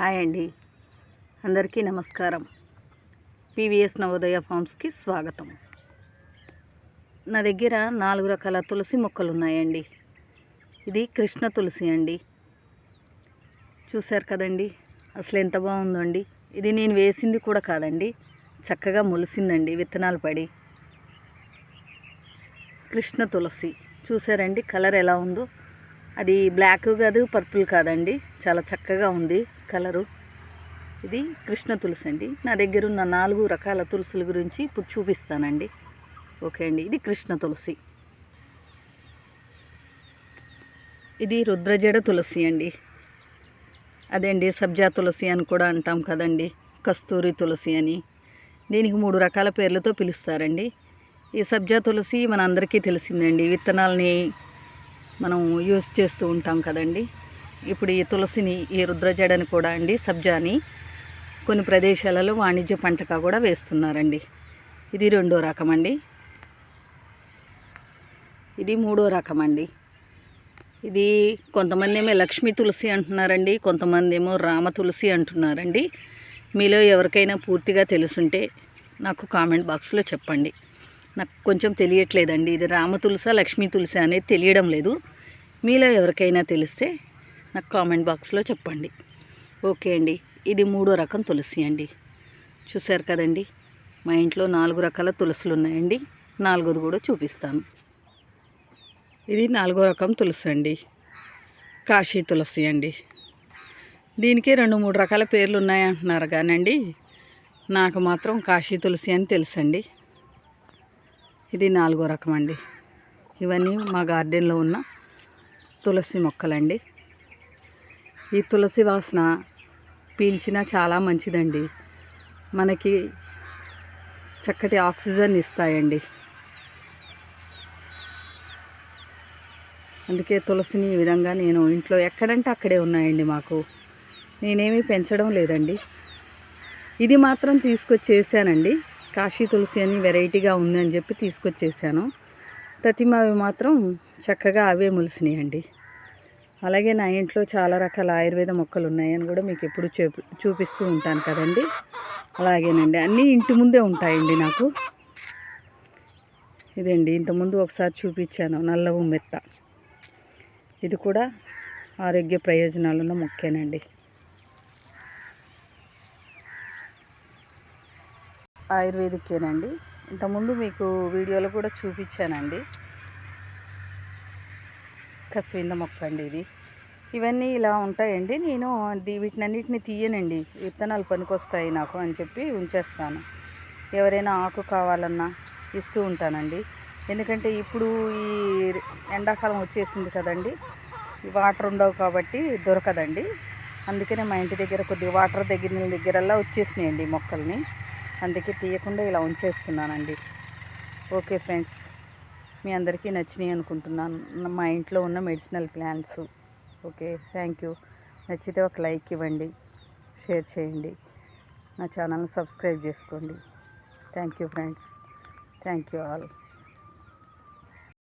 Hi అండి. అందరికీ నమస్కారం. పీవీఎస్ నవోదయ ఫామ్స్కి స్వాగతం. నా దగ్గర నాలుగు రకాల తులసి మొక్కలు ఉన్నాయండి. ఇది కృష్ణ తులసి అండి. చూశారు కదండి? అసలు ఎంత బాగుందండి ఇది నేను వేసింది కూడా కాదండి. చక్కగా మొలిసిందండి విత్తనాలు పడి. కృష్ణ తులసి. చూసారండి కలర్ ఎలా ఉందో? అది బ్లాక్ కాదు పర్పుల్ కాదండి. చాలా చక్కగా ఉంది కలరు. ఇది కృష్ణ తులసి అండి. నా దగ్గర ఉన్న నాలుగు రకాల తులసుల గురించి ఇప్పుడు చూపిస్తానండి. ఓకే అండి ఇది కృష్ణ తులసి. ఇది రుద్రజడ తులసి అండి. అదండి సబ్జా తులసి అని కూడా అంటాం కదండి. కస్తూరి తులసి అని. దీనికి మూడు రకాల పేర్లతో పిలుస్తారండి. ఈ సబ్జా తులసి మన అందరికీ తెలిసిందండి. విత్తనాలని మనం యూస్ చేస్తూ ఉంటాం కదండి. ఇప్పుడు ఈ తులసిని ఈ రుద్రజడని కూడా అండి సబ్జాని కొన్ని ప్రదేశాలలో వాణిజ్య పంటగా కూడా వేస్తున్నారండి. ఇది రెండో రకం అండి ఇది మూడో రకం అండి ఇది కొంతమంది ఏమో లక్ష్మీ తులసి అంటున్నారండి కొంతమంది ఏమో రామ తులసి అంటున్నారండి. మీలో ఎవరికైనా పూర్తిగా తెలుసుంటే నాకు కామెంట్ బాక్స్లో చెప్పండి. నాకు కొంచెం తెలియట్లేదండి. ఇది రామ తులసా లక్ష్మీ తులసి అనేది తెలియడం లేదు. మీలో ఎవరికైనా తెలిస్తే నాకు కామెంట్ బాక్స్లో చెప్పండి. ఓకే అండి. ఇది మూడో రకం తులసి అండి. చూశారు కదండి? మా ఇంట్లో నాలుగు రకాల తులసులు ఉన్నాయండి. నాలుగోది కూడా చూపిస్తాను. ఇది నాలుగో రకం తులసి అండి. కాశీ తులసి అండి. దీనికి రెండు మూడు రకాల పేర్లు ఉన్నాయంటున్నారు కానండి. నాకు మాత్రం కాశీ తులసి అని తెలుసండి. ఇది నాలుగో రకం అండి ఇవన్నీ మా గార్డెన్లో ఉన్న తులసి మొక్కలండి. ఈ తులసి వాసన పీల్చినా చాలా మంచిదండి. మనకి చక్కటి ఆక్సిజన్ ఇస్తాయండి. అందుకే తులసిని ఈ విధంగా నేను ఇంట్లో ఎక్కడంటే అక్కడే ఉన్నాయండి మాకు. నేనేమీ పెంచడం లేదండి. ఇది మాత్రం తీసుకొచ్చేసానండి. కాశీ తులసి అని వెరైటీగా ఉందని చెప్పి తీసుకొచ్చేసాను. తతిమావి మాత్రం చక్కగా అవే మొలిసినాయండి. అలాగే నా ఇంట్లో చాలా రకాల ఆయుర్వేద మొక్కలు ఉన్నాయని కూడా మీకు ఎప్పుడు చూపిస్తూ ఉంటాను కదండి. అలాగేనండి అన్నీ ఇంటి ముందే ఉంటాయండి నాకు. ఇదండి ఇంతకుముందు ఒకసారి చూపించాను నల్లవు మెత్త ఇది కూడా ఆరోగ్య ప్రయోజనాలున్న మొక్కేనండి. ఆయుర్వేదిక్కేనండి. ఇంతకుముందు మీకు వీడియోలో కూడా చూపించానండి. కస్వింద మొక్క అండి ఇది. ఇవన్నీ ఇలా ఉంటాయండి. నేను వీటినన్నిటిని తీయనండి. విత్తనాలు పనికొస్తాయి నాకు అని చెప్పి ఉంచేస్తాను. ఎవరైనా ఆకు కావాలన్నా ఇస్తూ ఉంటానండి. ఎందుకంటే ఇప్పుడు ఈ ఎండాకాలం వచ్చేసింది కదండి. వాటర్ ఉండవు కాబట్టి దొరకదండి. అందుకనే మా ఇంటి దగ్గర కొద్దిగా వాటర్ దగ్గర దగ్గరల్లా వచ్చేసినాయండి మొక్కల్ని. అందుకే తీయకుండా ఇలా ఉంచేస్తున్నానండి. ఓకే ఫ్రెండ్స్ మీ అందరికీ నచ్చినాయి అనుకుంటున్నాను. మా ఇంట్లో ఉన్న medicinal plants. Okay thank you. నచ్చితే ఒక లైక్ ఇవ్వండి షేర్ చేయండి. నా ఛానల్ని సబ్స్క్రైబ్ చేసుకోండి. Thank you friends. Thank you all.